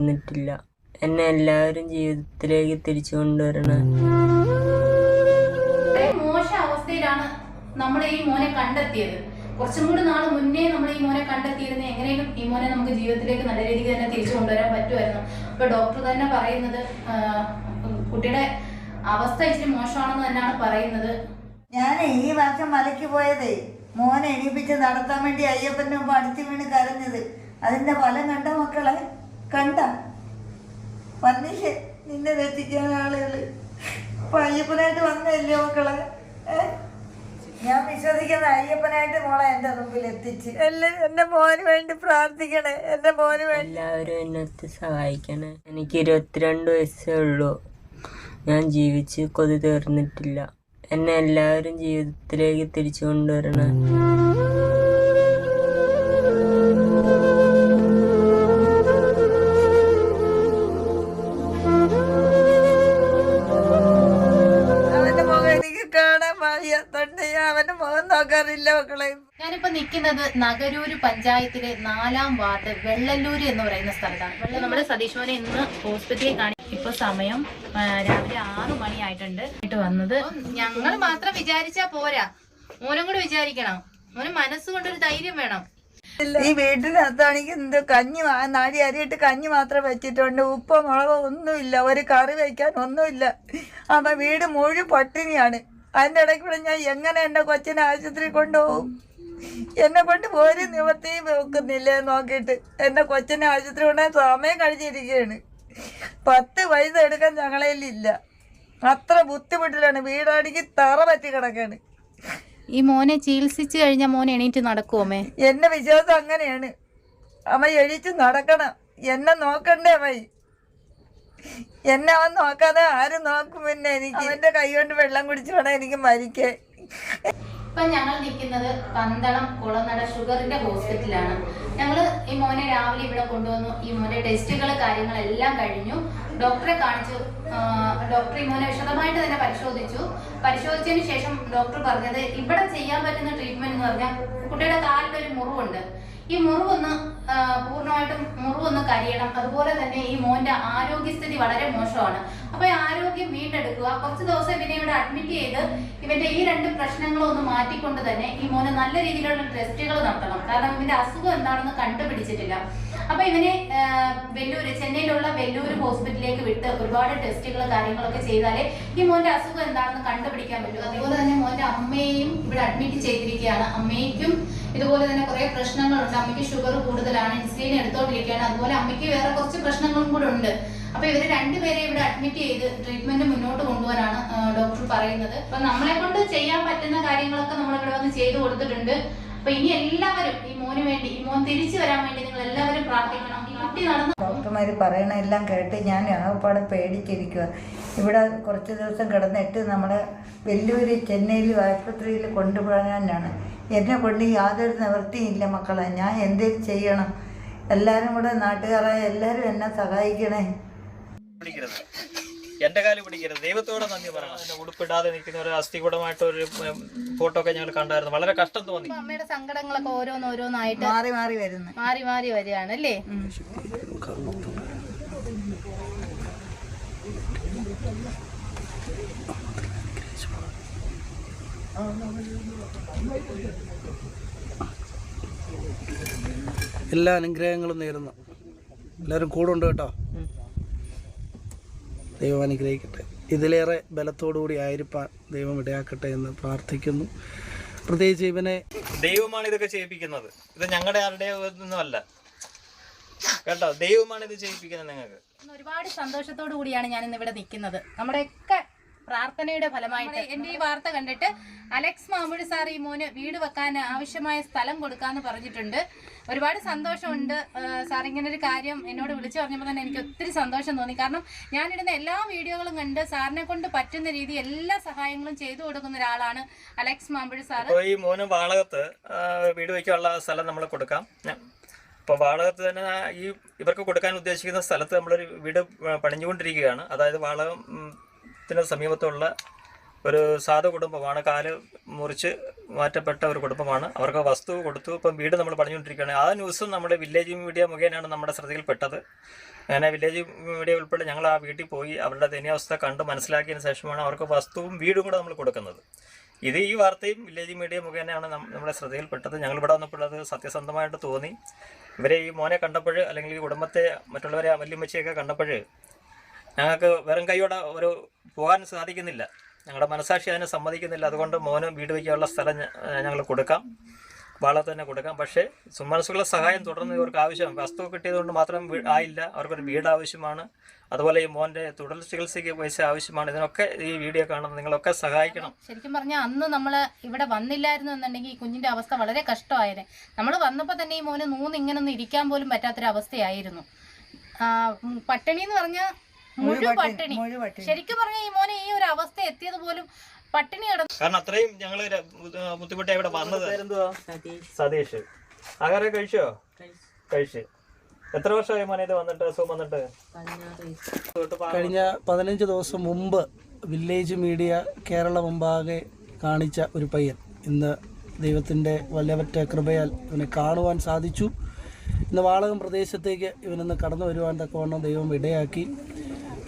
എന്നിട്ടില്ല എന്നെ എല്ലാവരും ജീവിതത്തിലേക്ക് തിരിച്ചു കൊണ്ടുവരണ. മോശ അവസ്ഥയിലാണ് നമ്മൾ ഈ മോനെ കണ്ടെത്തിയത്. കുറച്ചും കൂടി നാൾ മുന്നേ നമ്മൾ ഈ മോനെ കണ്ടെത്തിയിരുന്ന എങ്ങനെയും ഈ മോനെ നമുക്ക് ജീവിതത്തിലേക്ക് നല്ല രീതിക്ക് തന്നെ തിരിച്ചു കൊണ്ടുവരാൻ പറ്റുമായിരുന്നു. അപ്പൊ ഡോക്ടർ തന്നെ പറയുന്നത് കുട്ടിയുടെ അവസ്ഥ ഇച്ചിരി മോശമാണെന്ന് തന്നെയാണ് പറയുന്നത്. ഞാൻ ഈ വർഷം മലയ്ക്ക് പോയതേ മോനെ എണീപ്പിച്ച് നടത്താൻ വേണ്ടി അയ്യപ്പന്റെ മുമ്പ് അടിച്ചു വീണ് കരഞ്ഞത്. അതിന്റെ ഫലം കണ്ട മക്കളെ കണ്ട. വന്നില്ലേ നിന്നെ രക്ഷിക്കാൻ ആളുകൾ. അയ്യപ്പനായിട്ട് വന്നല്ലേ മക്കളെ? ഞാൻ വിശ്വസിക്കുന്ന അയ്യപ്പനായിട്ട് മോളെ എന്റെ മുമ്പിൽ എത്തിച്ച്. എല്ലാം എന്റെ മോന് വേണ്ടി പ്രാർത്ഥിക്കണേ. എന്റെ മോന് വേണ്ടി. എല്ലാവരും എന്നെ സഹായിക്കണേ. എനിക്ക് ഇരുപത്തിരണ്ട് വയസ്സേ ഉള്ളൂ. ഞാൻ ജീവിച്ച് കൊതി തീർന്നിട്ടില്ല. എന്നെ എല്ലാവരും ജീവിതത്തിലേക്ക് തിരിച്ചു കൊണ്ടുവരണം. നോക്കാറില്ല മക്കളെ. ഞാനിപ്പോ നിൽക്കുന്നത് നഗരൂര് പഞ്ചായത്തിലെ നാലാം വാർഡ് വെള്ളല്ലൂര് എന്ന് പറയുന്ന സ്ഥലത്താണ്. വെള്ള നമ്മുടെ സതീഷ് മോനെ ഇന്ന് ഹോസ്പിറ്റലിൽ കാണി ഇപ്പൊ സമയം ആ, രാവിലെ ആറു മണിയായിട്ടുണ്ട്. ഇട്ട് വന്നത് ഞങ്ങൾ മാത്രം വിചാരിച്ചാ പോരാ. മോനും കൂടെ വിചാരിക്കണം. മോന് മനസ്സുകൊണ്ടൊരു ധൈര്യം വേണം. ഈ വീട്ടിനകത്താണെങ്കിൽ എന്ത് കഞ്ഞി നാരി നാടി അരിയിട്ട് കഞ്ഞി മാത്രം വെച്ചിട്ടുണ്ട്. ഉപ്പ് മുളക് ഒന്നുമില്ല. ഒരു കറി വയ്ക്കാൻ ഒന്നുമില്ല. അപ്പൊ വീട് മുഴുവൻ പട്ടിണിയാണ്. അതിന്റെ ഇടയ്ക്ക് കൂടെ ഞാൻ എങ്ങനെ എന്റെ കൊച്ചിനെ ആശുപത്രി കൊണ്ടുപോകും? എന്നെ കൊണ്ട് ഒരു നിവർത്തിയും വെക്കുന്നില്ലേ നോക്കിയിട്ട് എന്റെ കൊച്ചിനെ ആശുപത്രി കൊണ്ടുപോയി സമയം കഴിഞ്ഞിരിക്കുകയാണ്. പത്ത് പൈസ എടുക്കാൻ ഇല്ല. അത്ര ബുദ്ധിമുട്ടിലാണ് വീടാണെങ്കിൽ തറ പറ്റി കിടക്കാണ്. ഈ മോനെ ചികിത്സിച്ചു കഴിഞ്ഞാൽ മോനെ എണീറ്റ് നടക്കുമോമേ എന്റെ വിശ്വാസം അങ്ങനെയാണ്. അമ്മ എഴുതിച്ച് നടക്കണം. എന്നെ നോക്കണ്ടേ അവൻ എന്നെ അവൻ നോക്കാതെ ആരും നോക്കും പിന്നെ എനിക്ക് അവന്റെ കൈ കൊണ്ട് വെള്ളം കുടിച്ചു വേണം എനിക്ക് മരിക്കേ ഇപ്പൊ ഞങ്ങൾ നിൽക്കുന്നത് പന്തളം കുളനട ഷുഗറിന്റെ ഹോസ്പിറ്റലാണ് ഞങ്ങൾ ഈ മോനെ രാവിലെ ഇവിടെ കൊണ്ടുവന്നു. ഈ മോനെ ടെസ്റ്റുകൾ കാര്യങ്ങളെല്ലാം കഴിഞ്ഞു. ഡോക്ടറെ കാണിച്ചു. ഡോക്ടർ ഈ മോനെ വിശദമായിട്ട് തന്നെ പരിശോധിച്ചു. പരിശോധിച്ചതിന് ശേഷം ഡോക്ടർ പറഞ്ഞത് ഇവിടെ ചെയ്യാൻ പറ്റുന്ന ട്രീറ്റ്മെന്റ് എന്ന് പറഞ്ഞാൽ കുട്ടിയുടെ കാലിൽ ഒരു മുറിവുണ്ട്. ഈ മുറിവൊന്ന് പൂർണമായിട്ടും മുറിവൊന്ന് കരിയണം. അതുപോലെ തന്നെ ഈ മോന്റെ ആരോഗ്യസ്ഥിതി വളരെ മോശമാണ്. അപ്പൊ ആരോഗ്യം വീണ്ടെടുക്കുക. കുറച്ച് ദിവസം ഇവനെ ഇവിടെ അഡ്മിറ്റ് ചെയ്ത് ഇവന്റെ ഈ രണ്ട് പ്രശ്നങ്ങളും ഒന്ന് മാറ്റിക്കൊണ്ട് തന്നെ ഈ മോനെ നല്ല രീതിയിലുള്ള ടെസ്റ്റുകൾ നടത്തണം. കാരണം ഇവന്റെ അസുഖം എന്താണെന്ന് കണ്ടുപിടിച്ചിട്ടില്ല. അപ്പൊ ഇവനെ വെല്ലൂര് ചെന്നൈയിലുള്ള വെല്ലൂര് ഹോസ്പിറ്റലിലേക്ക് വിട്ട് ഒരുപാട് ടെസ്റ്റുകൾ കാര്യങ്ങളൊക്കെ ചെയ്താലേ ഈ മോന്റെ അസുഖം എന്താണെന്ന് കണ്ടുപിടിക്കാൻ പറ്റും. അതുപോലെ തന്നെ മോന്റെ അമ്മയെയും ഇവിടെ അഡ്മിറ്റ് ചെയ്തിരിക്കുകയാണ്. അമ്മയ്ക്കും ഇതുപോലെ തന്നെ കുറെ പ്രശ്നങ്ങളുണ്ട്. അമ്മയ്ക്ക് ഷുഗർ കൂടുതലാണ് ഇൻസുലിൻ എടുത്തോണ്ടിരിക്കുകയാണ്. അതുപോലെ അമ്മയ്ക്ക് വേറെ കുറച്ച് പ്രശ്നങ്ങളും കൂടെ ഉണ്ട്. അപ്പൊ ഇവർ രണ്ടുപേരെ ഇവിടെ അഡ്മിറ്റ് ചെയ്ത് ട്രീറ്റ്മെന്റ് മുന്നോട്ട് കൊണ്ടുപോകാനാണ് ഡോക്ടർ പറയുന്നത്. അപ്പൊ നമ്മളെ കൊണ്ട് ചെയ്യാൻ പറ്റുന്ന കാര്യങ്ങളൊക്കെ നമ്മൾ ഇവിടെ വന്ന് ചെയ്തു കൊടുത്തിട്ടുണ്ട്. അപ്പൊ ഇനി എല്ലാവരും ഈ മോന് വേണ്ടി ഈ മോൻ തിരിച്ചു വരാൻ വേണ്ടി നിങ്ങൾ പ്രാർത്ഥിക്കണം ഈ കുട്ടി നടന്നു. ഡോക്ടർമാർ പറയണ എല്ലാം കേട്ട് ഞാൻ ആകപ്പാടെ പേടിച്ചിരിക്കുക ഇവിടെ കുറച്ച് ദിവസം കിടന്നിട്ട് നമ്മുടെ വെല്ലൂര് ചെന്നൈയിൽ ആശുപത്രിയിൽ കൊണ്ടുപോകാനാണ്. എന്നെ കൊണ്ട് യാതൊരു നിവൃത്തിയില്ല മക്കളെ. ഞാൻ എന്തേലും ചെയ്യണം. എല്ലാവരും കൂടെ നാട്ടുകാരായ എല്ലാവരും എന്നെ സഹായിക്കണേ. എന്റെ കാൽ പിടിക്കരുത്. ദൈവത്തോടെ നന്ദി പറയണം. ഉടുപ്പിടാതെ നിൽക്കുന്ന ഒരു അസ്ഥികൂടമായിട്ട് ഒരു ഫോട്ടോ ഒക്കെ ഞങ്ങൾ കണ്ടായിരുന്നു. വളരെ കഷ്ടം തോന്നി. അമ്മയുടെ സങ്കടങ്ങളൊക്കെ ഓരോന്നോരോന്നായിട്ട് മാറി മാറി വരുന്നു. മാറി മാറി വരികയാണ് അല്ലേ? എല്ലാ അനുഗ്രഹങ്ങളും നേരുന്നു. എല്ലാവരും കൂടുണ്ട് ഉണ്ട് കേട്ടോ. ദൈവം അനുഗ്രഹിക്കട്ടെ. ഇതിലേറെ ബലത്തോടുകൂടി ആയിരിക്കാൻ ദൈവം ഇടയാക്കട്ടെ എന്ന് പ്രാർത്ഥിക്കുന്നു. പ്രത്യേകിച്ച് ഇവനെ ദൈവമാണ് ഇതൊക്കെ ചെയ്യിപ്പിക്കുന്നത്. ഇത് ഞങ്ങളുടെ ആരുടെ ഒന്നുമല്ല കേട്ടോ? ദൈവമാണ് ഇത് ചെയ്യിപ്പിക്കുന്നത് നിങ്ങൾക്ക്. ഇന്ന് ഒരുപാട് സന്തോഷത്തോടു കൂടിയാണ് ഞാൻ ഇന്ന് ഇവിടെ നിൽക്കുന്നത്. നമ്മുടെയൊക്കെ പ്രാർത്ഥനയുടെ ഫലമായിട്ട്. എന്റെ ഈ വാർത്ത കണ്ടിട്ട് അലക്സ് മാമുഴി സാർ ഈ മോന് വീട് വെക്കാൻ ആവശ്യമായ സ്ഥലം കൊടുക്കാന്ന് പറഞ്ഞിട്ടുണ്ട്. ഒരുപാട് സന്തോഷമുണ്ട്. സാർ ഇങ്ങനെ ഒരു കാര്യം എന്നോട് വിളിച്ചു പറഞ്ഞപ്പോൾ തന്നെ എനിക്ക് ഒത്തിരി സന്തോഷം തോന്നി. കാരണം ഞാനിടുന്ന എല്ലാ വീഡിയോകളും കണ്ട് സാറിനെ കൊണ്ട് പറ്റുന്ന രീതി എല്ലാ സഹായങ്ങളും ചെയ്തു കൊടുക്കുന്ന ഒരാളാണ് അലക്സ് മാമ്പുഴി സാർ ഈ മോന് വാളകത്ത് വീട് വയ്ക്കാനുള്ള സ്ഥലം നമ്മൾ കൊടുക്കാം. അപ്പോൾ വാളകത്ത് തന്നെ ഈ ഇവർക്ക് കൊടുക്കാൻ ഉദ്ദേശിക്കുന്ന സ്ഥലത്ത് നമ്മളൊരു വീട് പണിഞ്ഞുകൊണ്ടിരിക്കുകയാണ്. അതായത് വാളകം ത്തിന് സമീപത്തുള്ള ഒരു സാധു കുടുംബമാണ്. കാൽ മുറിച്ച് മാറ്റപ്പെട്ട ഒരു കുടുംബമാണ്. അവർക്ക് വസ്തു കൊടുത്തു. ഇപ്പം വീട് നമ്മൾ പറഞ്ഞുകൊണ്ടിരിക്കുകയാണ് ആ ന്യൂസും നമ്മുടെ വില്ലേജ് മീഡിയ മുഖേനയാണ് നമ്മുടെ ശ്രദ്ധയിൽപ്പെട്ടത്. അങ്ങനെ വില്ലേജ് മീഡിയ ഉൾപ്പെടെ ഞങ്ങൾ ആ വീട്ടിൽ പോയി അവരുടെ ദയനീയാവസ്ഥ കണ്ട് മനസ്സിലാക്കിയതിന് ശേഷമാണ് അവർക്ക് വസ്തുവും വീടും കൂടെ നമ്മൾ കൊടുക്കുന്നത്. ഇത് ഈ വാർത്തയും വില്ലേജ് മീഡിയ മുഖേനയാണ് നമ്മുടെ ശ്രദ്ധയിൽപ്പെട്ടത്. ഞങ്ങൾ ഇവിടെ വന്നപ്പോഴത് സത്യസന്ധമായിട്ട് തോന്നി. ഇവരെ ഈ മോനെ കണ്ടപ്പോൾ അല്ലെങ്കിൽ ഈ കുടുംബത്തെ മറ്റുള്ളവരെ വല്യമ്മച്ചിയൊക്കെ കണ്ടപ്പോൾ ഞങ്ങൾക്ക് വെറും കൈയോടെ ഒരു പോകാൻ സാധിക്കുന്നില്ല. ഞങ്ങളുടെ മനസാക്ഷി അതിനെ സമ്മതിക്കുന്നില്ല. അതുകൊണ്ട് മോന് വീട് വയ്ക്കാനുള്ള സ്ഥലം ഞങ്ങൾ കൊടുക്കാം. വാളെ തന്നെ കൊടുക്കാം. പക്ഷേ സുമനസ്സുകളുടെ സഹായം തുടർന്ന് ഇവർക്ക് ആവശ്യം വസ്തു കിട്ടിയതുകൊണ്ട് മാത്രം ആയില്ല. അവർക്കൊരു വീട് ആവശ്യമാണ്. അതുപോലെ ഈ മോന്റെ തുടർ ചികിത്സയ്ക്ക് പൈസ ആവശ്യമാണ്. ഇതിനൊക്കെ ഈ വീഡിയോ കാണുന്ന നിങ്ങളൊക്കെ സഹായിക്കണം. ശരിക്കും പറഞ്ഞാൽ അന്ന് നമ്മൾ ഇവിടെ വന്നില്ലായിരുന്നു എന്നുണ്ടെങ്കിൽ ഈ കുഞ്ഞിന്റെ അവസ്ഥ വളരെ കഷ്ടമായിരുന്നു നമ്മൾ വന്നപ്പോൾ തന്നെ ഈ മോന് നൂന്ന് ഇങ്ങനൊന്നും ഇരിക്കാൻ പോലും പറ്റാത്തൊരവസ്ഥയായിരുന്നു. പട്ടിണി എന്ന് പറഞ്ഞാൽ മുഴു പട്ടിണി. മുഴു പട്ടിണി. ശരിക്കും പറഞ്ഞാൽ ഈ മോനെ ഈ ഒരു അവസ്ഥ എത്തിയത് പോലും പട്ടിണി കിടന്നു കാരണം അത്രയും ഞങ്ങൾ ബുദ്ധിമുട്ടായി ഇവിടെ വന്നത്. സതീഷ്. ആഹാരം കഴിച്ചോ? കഴിച്ച്. എത്ര വർഷമായി മോനെ ഇത് വന്നിട്ട് അസുഖം വന്നിട്ട്? കഴിഞ്ഞ പതിനഞ്ച് ദിവസം മുമ്പ് വില്ലേജ് മീഡിയ കേരള മുമ്പാകെ കാണിച്ച ഒരു പയ്യൻ. ഇന്ന് ദൈവത്തിന്റെ വല്ലവറ്റ കൃപയാൽ ഇവനെ കാണുവാൻ സാധിച്ചു. ഇന്ന് വാളകം പ്രദേശത്തേക്ക് ഇവനൊന്ന് കടന്നു വരുവാൻ തക്കവണ്ണം ദൈവം ഇടയാക്കി.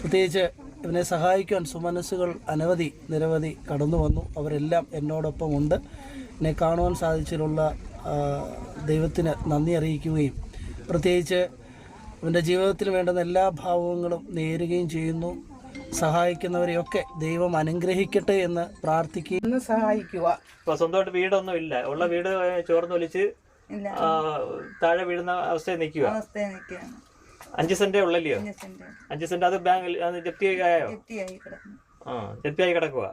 പ്രത്യേകിച്ച് ഇവനെ സഹായിക്കാൻ സുമനസ്സുകൾ അനവധി നിരവധി കടന്നു വന്നു. അവരെല്ലാം എന്നോടൊപ്പം ഉണ്ട് എന്നെ കാണുവാൻ സാധിച്ചതിലുള്ള ആ, ദൈവത്തിന് നന്ദി അറിയിക്കുകയും പ്രത്യേകിച്ച് അവന്റെ ജീവിതത്തിൽ വേണ്ടുന്ന എല്ലാ ഭാവങ്ങളും നേരുകയും ചെയ്യുന്നു. സഹായിക്കുന്നവരെയൊക്കെ ദൈവം അനുഗ്രഹിക്കട്ടെ എന്ന് പ്രാർത്ഥിക്കുകയും ഒന്ന് സഹായിക്കുക. ഇപ്പൊ സ്വന്തമായിട്ട് വീടൊന്നും ഇല്ല. ഉള്ള വീട് ചോർന്നൊലിച്ച് ഇല്ല. താഴെ വീഴുന്ന അവസ്ഥയിൽ നിൽക്കുക. അഞ്ച് സെന്റേ ഉള്ളല്ലയോ? അഞ്ച് സെന്റ് അത് ബാങ്കിൽ ജപ്തി ആയോ ആ ജപ്തിയായി കിടക്കുക